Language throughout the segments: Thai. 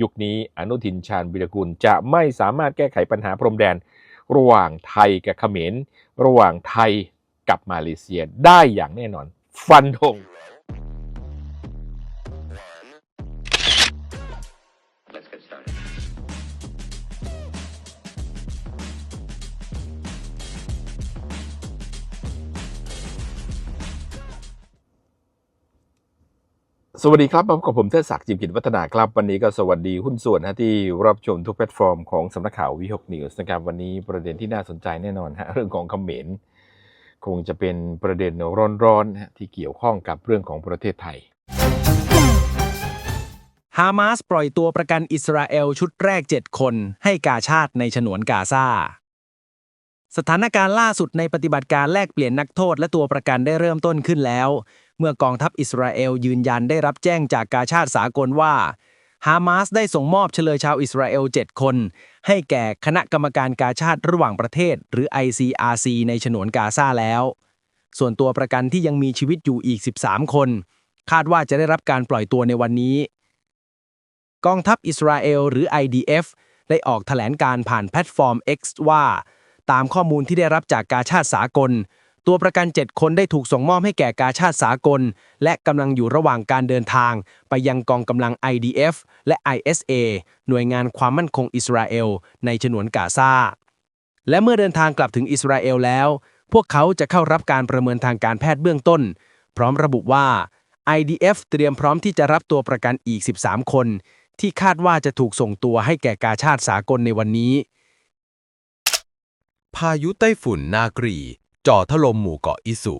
ยุคนี้อนุทินชาญวิรกุลจะไม่สามารถแก้ไขปัญหาพรมแดน ระหว่างไทยกับเขมร ระหว่างไทยกับมาเลเซียได้อย่างแน่นอน ฟันธง สวัสดีครับพบกับผมเทศศักดิ์จิมกิจวัฒนาครับ วันนี้ก็สวัสดีหุ้นส่วนนะที่รับชมทุกแพลตฟอร์มของสำนักข่าววิหกนิวส์นะครับวันนี้ประเด็นที่น่าสนใจแน่นอนฮะเรื่องของเขมรคงจะเป็นประเด็นร้อนๆนะที่เกี่ยวข้องกับเรื่องของประเทศไทยฮามาสปล่อยตัวประกันอิสราเอลชุดแรก 7 คน ให้กาชาติในฉนวนกาซาสถานการณ์ล่าสุดในปฏิบัติการแลกเปลี่ยนนักโทษและตัวประกันได้เริ่มต้นขึ้นแล้ว เมื่อกองทัพอิสราเอลยืนยันได้รับแจ้งจากกาชาติสากลว่าฮามาสได้ส่งมอบเฉลยชาวอิสราเอล 7 คน ให้แก่คณะกรรมการกาชาติระหว่างประเทศ หรือ ICRC ในฉนวนกาซาแล้ว ส่วนตัวประกันที่ยังมีชีวิตอยู่อีก 13 คน คาดว่าจะได้รับการปล่อยตัวในวันนี้ กองทัพอิสราเอล หรือ IDF ได้ออกแถลงการผ่านแพลตฟอร์ม X ว่า ตามข้อมูลที่ได้รับจากกาชาติสากล ตัวประกัน 7 คนได้ถูกส่งมอบให้แก่กาชาติสากล และกำลังอยู่ระหว่างการเดินทาง ไปยังกองกำลัง IDF และ ISA หน่วยงานความมั่นคงอิสราเอล ในฉนวนกาซาและเมื่อเดินทางกลับถึงอิสราเอลแล้ว พวกเขาจะเข้ารับการประเมินทางการแพทย์เบื้องต้น พร้อมระบุว่า IDF เตรียมพร้อมที่จะรับตัวประกันอีก 13 คน ที่คาดว่าจะถูกส่งตัวให้แก่กาชาติสากลในวันนี้ พายุไต้ฝุ่นนากรี จ่อถล่มหมู่เกาะอิสุ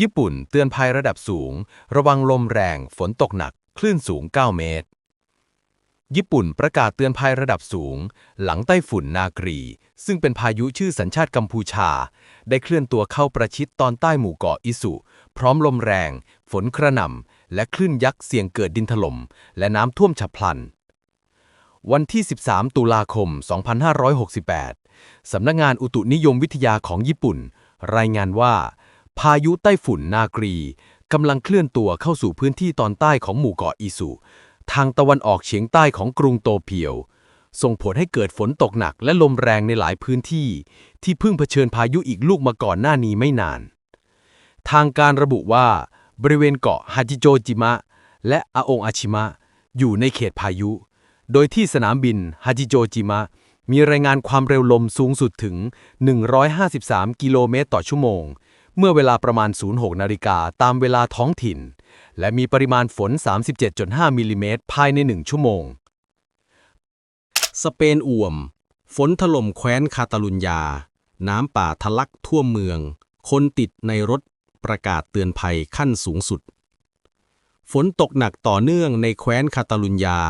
ญี่ปุ่นเตือนภัยระดับสูง ระวังลมแรง ฝนตกหนัก คลื่นสูง 9 เมตร ญี่ปุ่นประกาศเตือนภัยระดับสูง หลังไต้ฝุ่นนากรี ซึ่งเป็นพายุชื่อสัญชาติกัมพูชา ได้เคลื่อนตัวเข้าประชิดตอนใต้หมู่เกาะอิสุ พร้อมลมแรง ฝนกระหน่ำ และคลื่นยักษ์เสี่ยงเกิดดินถล่ม และน้ำท่วมฉับพลันวันที่ 13 ตุลาคม 2568 สำนักงงานอุตุนิยมวิทยาของญี่ปุ่น รายงานว่า พายุไต้ฝุ่นนากรีกำลังเคลื่อนตัวเข้าสู่พื้นที่ตอนใต้ของหมู่เกาะอิสุทางตะวันออกเฉียงใต้ของกรุงโตเกียว ส่งผลให้เกิดฝนตกหนักและลมแรงในหลายพื้นที่ ที่เพิ่งเผชิญพายุอีกลูกมาก่อนหน้านี้ไม่นาน ทางการระบุว่า บริเวณเกาะฮาจิโจจิมะ และอาองอาชิมะ อยู่ในเขตพายุ โดยที่สนามบินฮาจิโจจิมะ มีรายงานความเร็วลมสูงสุดถึง 153 กิโลเมตรต่อชั่วโมง เมื่อเวลาประมาณ 06 นาฬิกาตามเวลาท้องถิ่น และมีปริมาณฝน 37.5 มิลลิเมตรภายใน 1 ชั่วโมง สเปนอ่วม ฝนถล่มแคว้นคาตาลุญญา น้ำป่าทะลักท่วมเมือง คนติดในรถประกาศเตือนภัยขั้นสูงสุด ฝนตกหนักต่อเนื่องในแคว้นคาตาลุญญา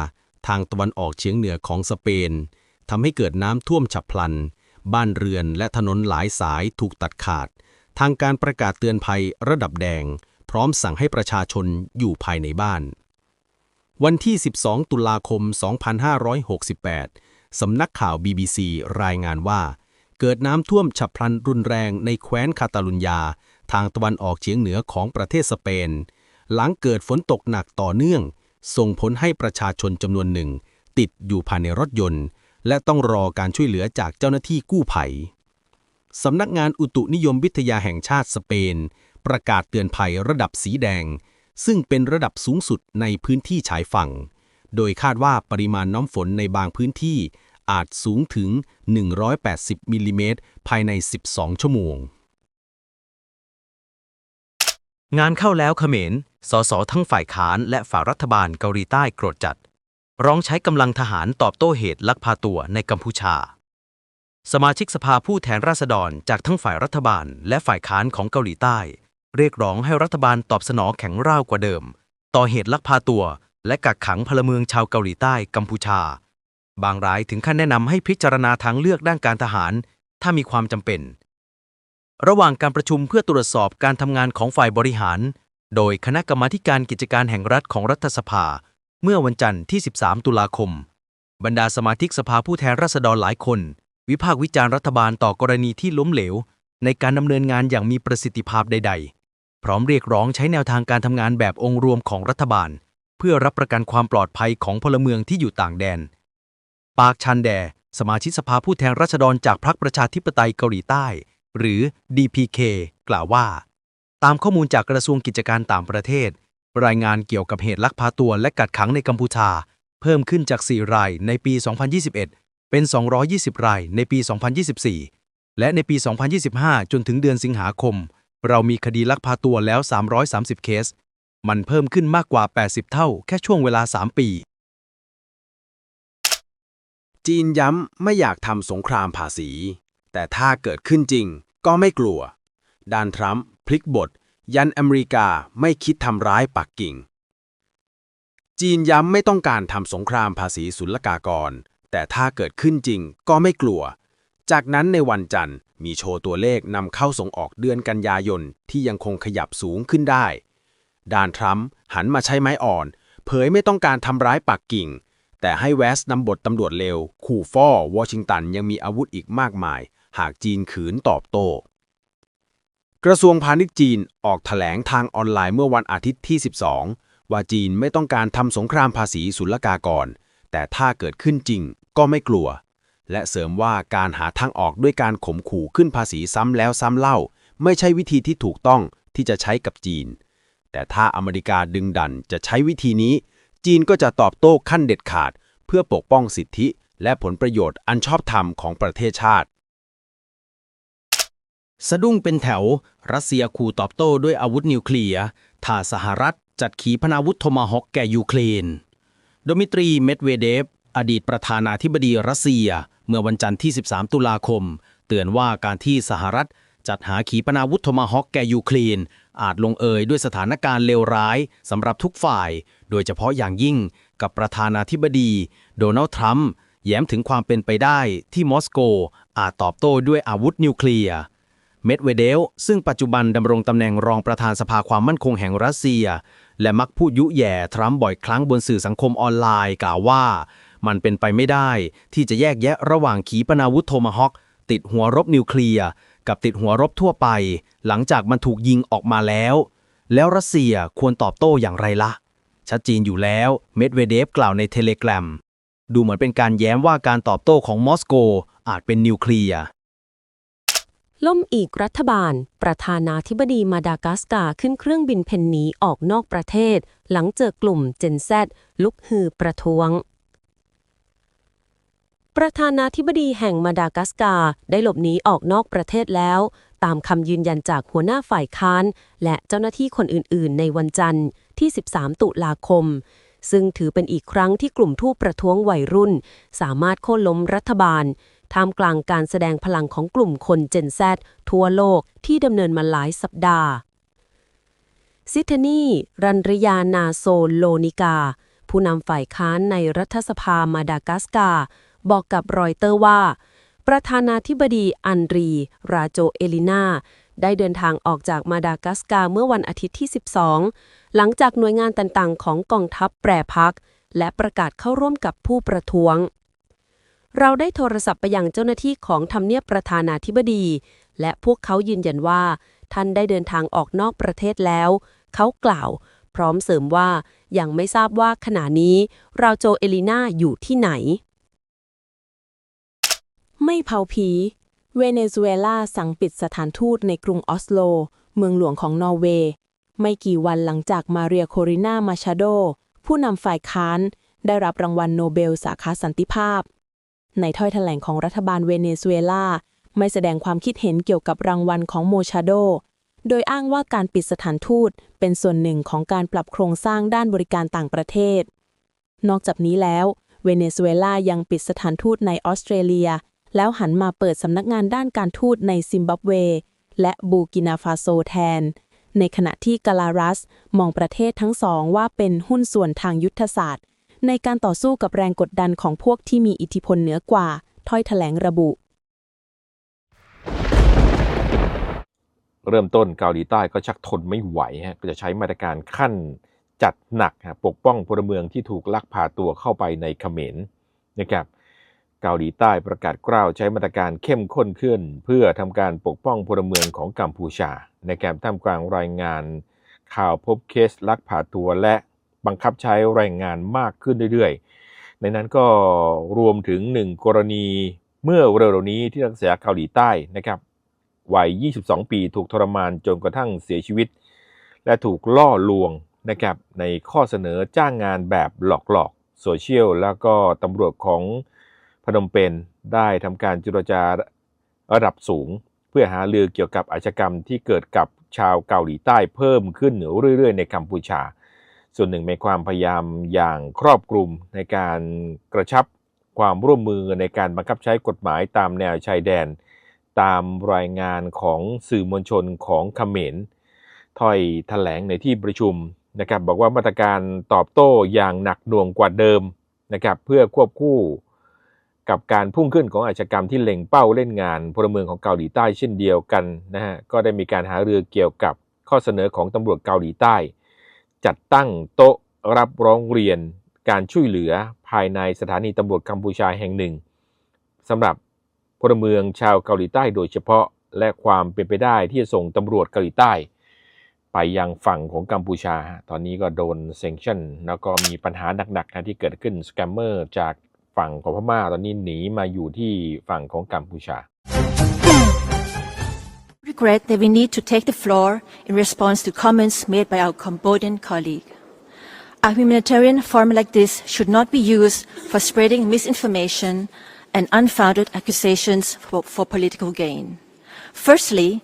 ทางตะวันออกเฉียงเหนือของสเปน ทำให้เกิดน้ำท่วมฉับพลัน บ้านเรือนและถนนหลายสายถูกตัดขาด ทางการประกาศเตือนภัยระดับแดง พร้อมสั่งให้ประชาชนอยู่ภายในบ้าน วันที่ 12 ตุลาคม 2568 สำนักข่าว BBC รายงานว่า เกิดน้ำท่วมฉับพลันรุนแรงในแคว้นคาตาลุญญา ทางตะวันออกเฉียงเหนือของประเทศสเปน หลังเกิดฝนตกหนักต่อเนื่อง ส่งผลให้ประชาชนจำนวนหนึ่ง ติดอยู่ภายในรถยนต์ และต้องรอการช่วยเหลือจากเจ้าหน้าที่กู้ภัยสำนักงานอุตุนิยมวิทยาแห่งชาติสเปน ประกาศเตือนภัยระดับสีแดง ซึ่งเป็นระดับสูงสุดในพื้นที่ชายฝั่ง โดยคาดว่าปริมาณน้ำฝนในบางพื้นที่อาจสูงถึง 180มิลลิเมตรภายใน 12 ชั่วโมง งานเข้าแล้วเขมร สสทั้งฝ่ายค้านและฝ่ายรัฐบาลเกาหลีใต้โกรธจัด ร้องใช้กำลังทหารตอบโต้เหตุลักพาตัวในกัมพูชา สมาชิกสภาผู้แทนราษฎรจากทั้งฝ่ายรัฐบาลและฝ่ายค้านของเกาหลีใต้ เรียกร้องให้รัฐบาลตอบสนองแข็งร่าวกว่าเดิม ต่อเหตุลักพาตัว และกักขังพลเมืองชาวเกาหลีใต้กัมพูชา บางรายถึงขั้นแนะนำให้พิจารณาทางเลือกด้านการทหาร ถ้ามีความจำเป็น ระหว่างการประชุมเพื่อตรวจสอบการทำงานของฝ่ายบริหาร โดยคณะกรรมาการกิจการแห่งรัฐของรัฐสภา เมื่อวันจันทร์ที่ 13 ตุลาคม บรรดาสมาชิกสภาผู้แทนราษฎรหลายคน วิพากษ์วิจารณ์รัฐบาลต่อกรณีที่ล้มเหลว ในการดำเนินงานอย่างมีประสิทธิภาพใด ๆ พร้อมเรียกร้องใช้แนวทางการทำงานแบบองค์รวมของรัฐบาล เพื่อรับประกันความปลอดภัยของพลเมืองที่อยู่ต่างแดน ปาร์คชันแด สมาชิกสภาผู้แทนราษฎรจากพรรคประชาธิปไตยเกาหลีใต้ หรือ DPK กล่าวว่า ตามข้อมูลจากกระทรวงกิจการต่างประเทศ รายงานเกี่ยวกับเหตุลักพาตัวและกักขังในกัมพูชา เพิ่มขึ้นจาก 4 รายในปี 2021 เป็น 220 รายในปี 2024 และในปี 2025 จนถึงเดือนสิงหาคม เรามีคดีลักพาตัวแล้ว 330 เคส มันเพิ่มขึ้นมากกว่า 80 เท่า แค่ช่วงเวลา 3 ปี จีนย้ำไม่อยากทำสงครามภาษี แต่ถ้าเกิดขึ้นจริงก็ไม่กลัว ดานทรัมป์พลิกบท ยันอเมริกาไม่คิดทำร้ายปักกิ่ง จีนย้ำไม่ต้องการทำสงครามภาษีศุลกากร แต่ถ้าเกิดขึ้นจริงก็ไม่กลัว จากนั้นในวันจันทร์มีโชว์ตัวเลขนำเข้าส่งออกเดือนกันยายนที่ยังคงขยับสูงขึ้นได้ ดานทรัมป์หันมาใช้ไม้อ่อน เผยไม่ต้องการทำร้ายปักกิ่ง แต่ให้แวสนำบทตำรวจเลวขู่ฟอวอชิงตันยังมีอาวุธอีกมากมาย หากจีนขืนตอบโต้ กระทรวงพาณิชย์จีนออกถแถลงทางออนไลน์เมื่อวันอาทิตย์ที่ 12 ว่าจีนไม่ต้องการทำสงครามภาษีศุลกากร แต่ถ้าเกิดขึ้นจริงก็ไม่กลัว และเสริมว่าการหาทางออกด้วยการข่มขู่ขึ้นภาษีซ้ำแล้วซ้ำเล่า ไม่ใช่วิธีที่ถูกต้องที่จะใช้กับจีน แต่ถ้าอเมริกาดึงดันจะใช้วิธีนี้ จีนก็จะตอบโต้ขั้นเด็ดขาด เพื่อปกป้องสิทธิ และผลประโยชน์อันชอบธรรมของประเทศชาติ สะดุ้งเป็นแถว รัสเซียขู่ตอบโต้ด้วยอาวุธนิวเคลียร์ถ้าสหรัฐจัดขีปนาวุธโทมาฮอกแก่ยูเครน โดมิตรี เมดเวเดฟ อดีตประธานาธิบดีรัสเซีย เมื่อวันจันทร์ที่ 13 ตุลาคม เตือนว่าการที่สหรัฐจัดหาขีปนาวุธโทมาฮอกแก่ยูเครน อาจลงเอยด้วยสถานการณ์เลวร้ายสำหรับทุกฝ่าย โดยเฉพาะอย่างยิ่งกับประธานาธิบดี โดนัลด์ทรัมป์แย้มถึงความเป็นไปได้ที่มอสโกอาจตอบโต้ด้วยอาวุธนิวเคลียร์ เมดเวเดลซึ่งปัจจุบันดำรงตำแหน่งรองประธานสภาความมั่นคงแห่งรัสเซีย และมักพูดยุแย่ทรัมป์บ่อยครั้งบนสื่อสังคมออนไลน์กล่าวว่า มันเป็นไปไม่ได้ ที่จะแยกแยะระหว่างขีปนาวุธโทมาฮอกติดหัวรบนิวเคลียร์กับติดหัวรบทั่วไป หลังจากมันถูกยิงออกมาแล้ว แล้วรัสเซียควรตอบโต้อย่างไรละ่ะ ชัดเจนอยู่แล้วเมดเวเดฟกล่าวในเทเลกรามดูเหมือนเป็นการแย้มว่าการตอบโต้ของมอสโกอาจเป็นนิวเคลียร์ ล่มอีกรัฐบาล ประธานาธิบดีมาดากัสการ์ขึ้นเครื่องบินเพนนีออกนอกประเทศ หลังเจอกลุ่มเจนแซลุกฮือประท้วง ประธานาธิบดีแห่งมาดากัสการ์ได้หลบหนีออกนอกประเทศแล้ว ตามคำยืนยันจากหัวหน้าฝ่ายค้าน และเจ้าหน้าที่คนอื่น ๆ ในวันจันทร์ที่ 13 ตุลาคมซึ่งถือเป็นอีกครั้งที่กลุ่มผู้ประท้วงวัยรุ่น สามารถโค่นล้มรัฐบาล ท่ามกลางการแสดงพลังของกลุ่มคนเจนแซทั่วโลกที่ดำเนินมาหลายสัปดาห์ ซิทนีรันรยานาโซโลนิกา ผู้นำฝ่ายค้านในรัฐสภามาดากัสการ์บอกกับรอยเตอร์ว่า ประธานาธิบดีอันรี ราโจเอลินาได้เดินทางออกจากมาดากัสการ์เมื่อวันอาทิตย์ที่ 12 หลังจากหน่วยงานต่างๆ ของกองทัพแปรพัก และประกาศเข้าร่วมกับผู้ประท้วง เราได้โทรศัพท์ไปยังเจ้าหน้าที่ของทำเนียบประธานาธิบดี และพวกเขายืนยันว่า ท่านได้เดินทางออกนอกประเทศแล้ว เขากล่าว พร้อมเสริมว่ายังไม่ทราบว่าขณะนี้ เราโจเอลิน่าอยู่ที่ไหน ไม่เผาผีเวเนซุเอลาสั่งปิดสถานทูตในกรุงออสโล เมืองหลวงของนอร์เวย์ ไม่กี่วันหลังจากมาเรียโคริน่ามาชาโด ผู้นำฝ่ายค้าน ได้รับรางวัลโนเบลสาขาสันติภาพ ในถ้อยแถลงของรัฐบาลเวเนซุเอลา ไม่แสดงความคิดเห็นเกี่ยวกับรางวัลของโมชาโด โดยอ้างว่าการปิดสถานทูตเป็นส่วนหนึ่งของการปรับโครงสร้างด้านบริการต่างประเทศ นอกจากนี้แล้ว เวเนซุเอลายังปิดสถานทูตในออสเตรเลีย แล้วหันมาเปิดสำนักงานด้านการทูตในซิมบับเว และบูกินาฟาโซแทน ในขณะที่กาลารัสมองประเทศทั้งสองว่าเป็นหุ้นส่วนทางยุทธศาสตร์ ในการต่อสู้กับแรงกดดันของพวกที่มีอิทธิพลเหนือกว่า ถ้อยแถลงระบุ เริ่มต้นเกาหลีใต้ก็ชักทนไม่ไหวฮะก็จะใช้มาตรการขั้นจัดหนักฮะปกป้องพลเมืองที่ถูกลักพาตัวเข้าไปในเขมรนะครับเกาหลีใต้ประกาศกล้าวใช้มาตรการเข้มข้นขึ้น เพื่อทำการปกป้องพลเมืองของกัมพูชาในแกมท่ามกลางรายงานข่าวพบเคสลักพาตัวและ บังคับใช้แรงงานมากขึ้นเรื่อยๆ ในนั้นก็รวมถึงหนึ่งกรณีเมื่อเร็วๆนี้ที่นักศึกษาเกาหลีใต้นะครับวัย 22 ปีถูกทรมานจนกระทั่งเสียชีวิต และถูกล่อลวงนะครับในข้อเสนอจ้างงานแบบหลอกๆโซเชียลแล้วก็ตำรวจของพนมเปญได้ทำการเจรจาระดับสูง เพื่อหาเรือเกี่ยวกับอาชกรรมที่เกิดกับชาวเกาหลีใต้เพิ่มขึ้นเรื่อยๆ ในกัมพูชา ส่วนหนึ่งในความพยายามอย่างครอบคลุมในการกระชับความร่วมมือในการบังคับใช้กฎหมายตามแนวชายแดน ตามรายงานของสื่อมวลชนของเขมรถ้อยแถลงในที่ประชุมนะครับบอกว่ามาตรการตอบโต้อย่างหนักหน่วงกว่าเดิมนะครับเพื่อควบคู่กับการพุ่งขึ้นของอาชญากรรมที่เล็งเป้าเล่นงานพลเมืองของเกาหลีใต้เช่นเดียวกันนะฮะก็ได้มีการหารือเกี่ยวกับข้อเสนอของตำรวจเกาหลีใต้ จัดตั้งโต๊ะรับร้องเรียนการช่วยเหลือภายในสถานีตำรวจกัมพูชาแห่งหนึ่งสำหรับพลเมืองชาวเกาหลีใต้โดยเฉพาะและความเป็นไปได้ที่จะส่งตำรวจเกาหลีใต้ ไปยังฝั่งของกัมพูชา ตอนนี้ก็โดนเซ็งชั่นแล้วก็มีปัญหาหนักๆนะที่เกิดขึ้นสแกมเมอร์จากฝั่งของพม่าตอนนี้หนีมาอยู่ที่ฝั่งของกัมพูชา regret that we need to take the floor in response to comments made by our Cambodian colleague. A humanitarian forum like this should not be used for spreading misinformation and unfounded accusations for, for political gain. Firstly,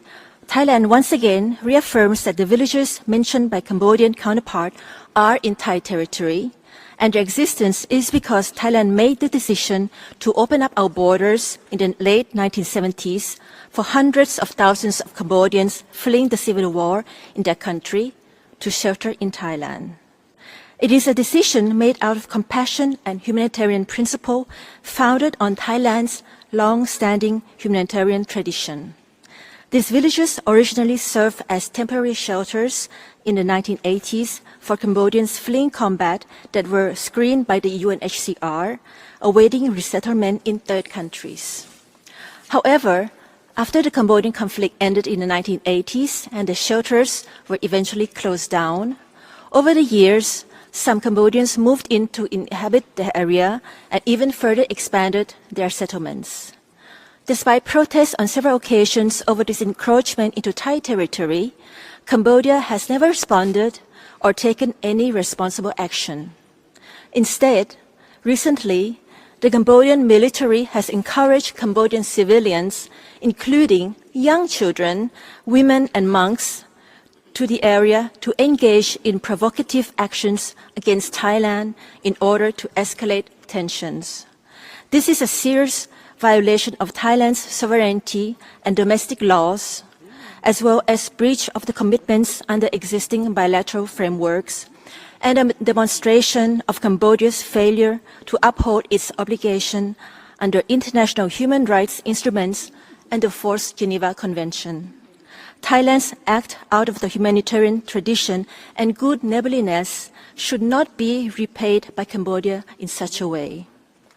Thailand once again reaffirms that the villages mentioned by Cambodian counterpart are in Thai territory, and their existence is because Thailand made the decision to open up our borders in the late 1970s for hundreds of thousands of Cambodians fleeing the civil war in their country to shelter in Thailand. It is a decision made out of compassion and humanitarian principle founded on Thailand's long-standing humanitarian tradition. These villages originally served as temporary shelters in the 1980s for Cambodians fleeing combat that were screened by the UNHCR, awaiting resettlement in third countries. However, after the Cambodian conflict ended in the 1980s and the shelters were eventually closed down, over the years, some Cambodians moved in to inhabit the area and even further expanded their settlements. Despite protests on several occasions over this encroachment into Thai territory, Cambodia has never responded or taken any responsible action. Instead, recently, the Cambodian military has encouraged Cambodian civilians, including young children, women, and monks, to the area to engage in provocative actions against Thailand in order to escalate tensions. This is a serious violation of Thailand's sovereignty and domestic laws, as well as breach of the commitments under existing bilateral frameworks, and a demonstration of Cambodia's failure to uphold its obligation under international human rights instruments and the Fourth Geneva Convention. Thailand's act out of the humanitarian tradition and good neighborliness should not be repaid by Cambodia in such a way.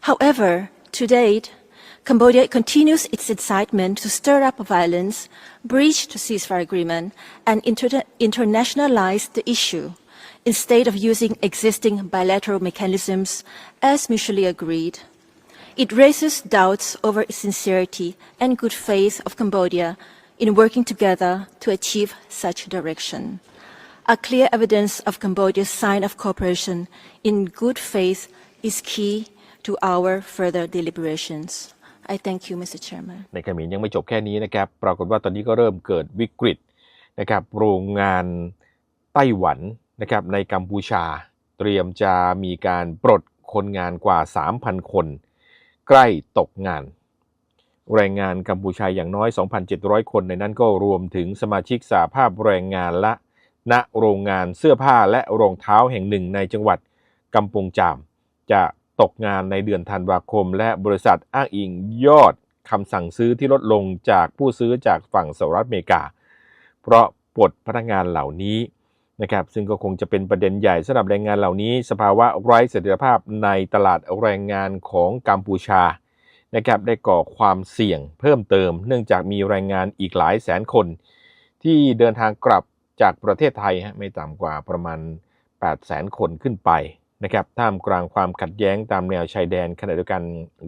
However, to date, Cambodia continues its incitement to stir up violence, breach the ceasefire agreement, and inter- internationalize the issue instead of using existing bilateral mechanisms as mutually agreed. It raises doubts over its sincerity and good faith of Cambodia in working together to achieve such direction. A clear evidence of Cambodia's sign of cooperation in good faith is key to our further deliberations. I thank you, Mr. Chairman. ในเขมรยังไม่จบแค่นี้นะครับ ปรากฏว่าตอนนี้ก็เริ่มเกิดวิกฤตนะครับโรงงานไต้หวันนะครับในกัมพูชา เตรียมจะมีการปลดคนงานกว่า 3,000 คน ใกล้ตกงานแรงงานกัมพูชาอย่างน้อย 2,700 คนในนั้นก็รวมถึงสมาชิกสาภาพแรงงานละ ณโรงงานเสื้อผ้าและรองเท้าแห่งหนึ่งในจังหวัดกำปงจาม จะ ตกงานในเดือนธันวาคม และบริษัทอ้างอิงยอดคำสั่งซื้อที่ลดลงจากผู้ซื้อจากฝั่งสหรัฐอเมริกา เพราะปลดพนักงานเหล่านี้นะครับซึ่งก็คงจะเป็นประเด็นใหญ่สำหรับแรงงานเหล่านี้ สภาวะไร้เสถียรภาพในตลาดแรงงานของกัมพูชานะครับได้ก่อความเสี่ยงเพิ่มเติม เนื่องจากมีแรงงานอีกหลายแสนคน ที่เดินทางกลับจากประเทศไทยไม่ต่ำกว่าประมาณ 8 0 0 0 0 0 คนขึ้นไป นะครับท่ามกลางความขัดแย้งตามแนวชายแดนขณะเดียวกัน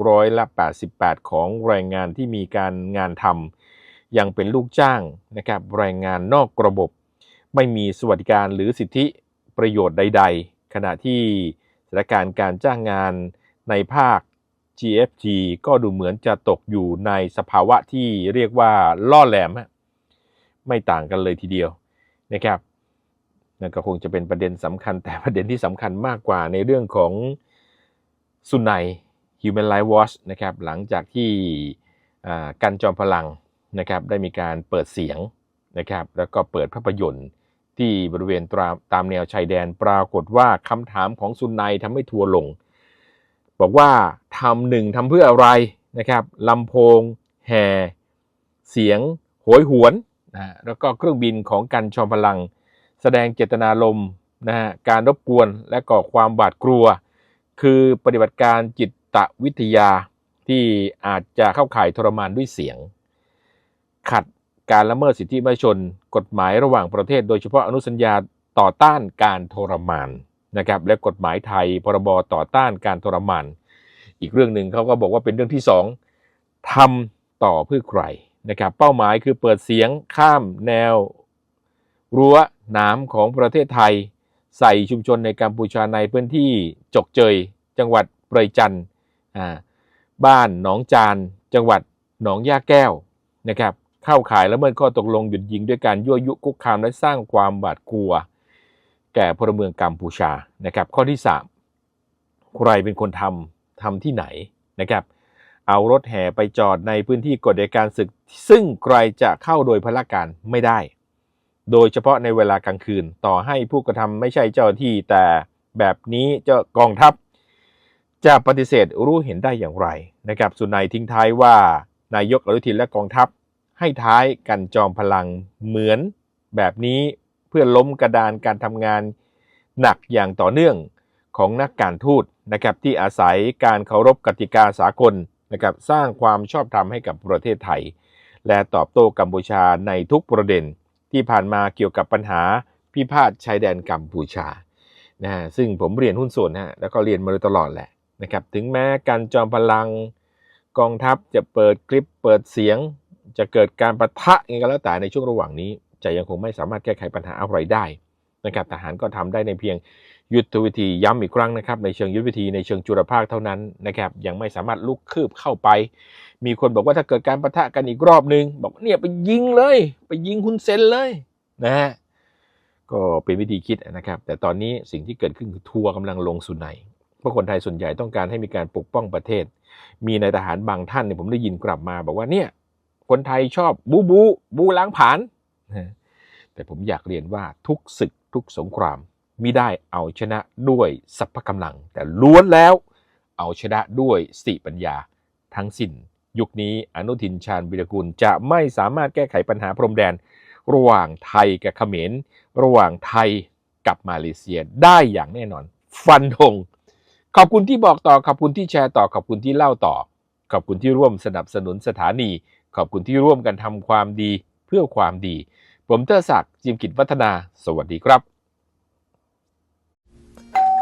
ร้อยละ88 ของแรงงานที่มีการงานทำยังเป็นลูกจ้างนะครับแรงงานนอกระบบ ไม่มีสวัสดิการหรือสิทธิประโยชน์ใด ๆ ขณะที่สถานการณ์การจ้างงานในภาค GFG ก็ดูเหมือนจะตกอยู่ในสภาวะที่เรียกว่าล่อแหลม ไม่ต่างกันเลยทีเดียวนะครับ นั่นก็คงจะเป็นประเด็นสำคัญ แต่ประเด็นที่สำคัญมากกว่าในเรื่องของสุนัย Human Rights Watch นะครับหลังจากที่อ่ากันจอมพลังนะครับได้มีการเปิดเสียงนะครับแล้วก็เปิดภาพยนตร์ที่บริเวณตาตามแนวชายแดนปรากฏว่าคำถามของสุนัยทำให้ทัวร์ลง บอกว่าทำหนึ่งทำเพื่ออะไรนะครับลำโพง แห่ เสียงโหยหวนนะแล้วก็เครื่องบินของกันชอมพลัง แสดงเจตนารมณ์นะฮะการรบกวนและก่อความบาดกลัว คือปฏิบัติการจิตวิทยาที่อาจจะเข้าข่ายทรมานด้วยเสียง ขัดการละเมิดสิทธิมนุษยชน กฎหมายระหว่างประเทศ โดยเฉพาะอนุสัญญาต่อต้านการทรมานนะครับและกฎหมายไทยพรบต่อต้านการทรมาน อีกเรื่องหนึ่งเขาก็บอกว่าเป็นเรื่องที่สองทำต่อเพื่อใครนะครับเป้าหมายคือเปิดเสียงข้ามแนว รั้ว น้ำของประเทศไทย ใส่ชุมชนในกัมพูชาในพื้นที่จกเจย จังหวัดเปรยจันบ้านหนองจาน จังหวัดหนองย่าแก้วนะครับเข้าข่ายและเมิดข้อตกลงหยุดยิงด้วยการยั่วยุคุกคามและสร้างความบาดกลัว แก่พลเมืองกัมพูชานะครับข้อที่ 3 ใครเป็นคนทำทำที่ไหนนะครับเอารถแห่ไปจอดในพื้นที่กฎอัยการศึก ซึ่งใครจะเข้าโดยพละการไม่ได้ โดยเฉพาะในเวลากลางคืน ต่อให้ผู้กระทำไม่ใช่เจ้าที่แต่แบบนี้เจ้ากองทัพ จะปฏิเสธรู้เห็นได้อย่างไรนะครับสุนัยทิ้งท้ายว่านายกอนุทินและกองทัพ ให้ท้ายกันจอมพลังเหมือนแบบนี้เพื่อล้มกระดานการทำงานหนักอย่างต่อเนื่องของนักการทูตนะครับที่อาศัยการเคารพกติกาสากลนะครับสร้างความชอบธรรมให้กับประเทศไทย และตอบโต้กัมพูชาในทุกประเด็น ที่ผ่านมาเกี่ยวกับปัญหาพิพาทชายแดนกัมพูชานะฮะซึ่งผมเรียนหุ้นส่วนนะฮะแล้วก็เรียนมาโดยตลอดแหละนะครับถึงแม้การจอมพลังกองทัพจะเปิดคลิปเปิดเสียง จะเกิดการประทะยังไงก็แล้วแต่ในช่วงระหว่างนี้ จะยังคงไม่สามารถแก้ไขปัญหาอะไรได้นะครับทหารก็ทำได้ในเพียง ยุทธวิธีย้ำอีกครั้งนะครับ ในเชิงยุทธวิธีในเชิงจุลภาคเท่านั้นนะครับ ยังไม่สามารถลุกคืบเข้าไป มีคนบอกว่าถ้าเกิดการประทะกันอีกรอบนึง บอกเนี่ยไปยิงเลย ไปยิงคุณเซนเลยนะฮะก็เป็นวิธีคิดนะครับ แต่ตอนนี้สิ่งที่เกิดขึ้นคือทัวร์กำลังลงสุนัยเพราะคนไทยส่วนใหญ่ต้องการให้มีการปกป้องประเทศ มีนายทหารบางท่านเนี่ยผมได้ยินกลับมา บอกว่าเนี่ย คนไทยชอบบูบูบูล้างผานะแต่ผมอยากเรียนว่าทุกศึกทุกสงคราม มิได้เอาชนะด้วยสัพพะกำลัง แต่ล้วนแล้วเอาชนะด้วยสติปัญญาทั้งสิ้น ยุคนี้อนุทินชาญวิรกุลจะไม่สามารถแก้ไขปัญหาพรมแดน ระหว่างไทยกับเขมร ระหว่างไทยกับมาเลเซียได้อย่างแน่นอน ฟันธงขอบคุณที่บอกต่อขอบคุณที่แชร์ต่อขอบคุณที่เล่าต่อ ขอบคุณที่ร่วมสนับสนุนสถานี ขอบคุณที่ร่วมกันทำความดีเพื่อความดี ผมเตอร์ศักดิ์จิมกิจวัฒนา สวัสดีครับ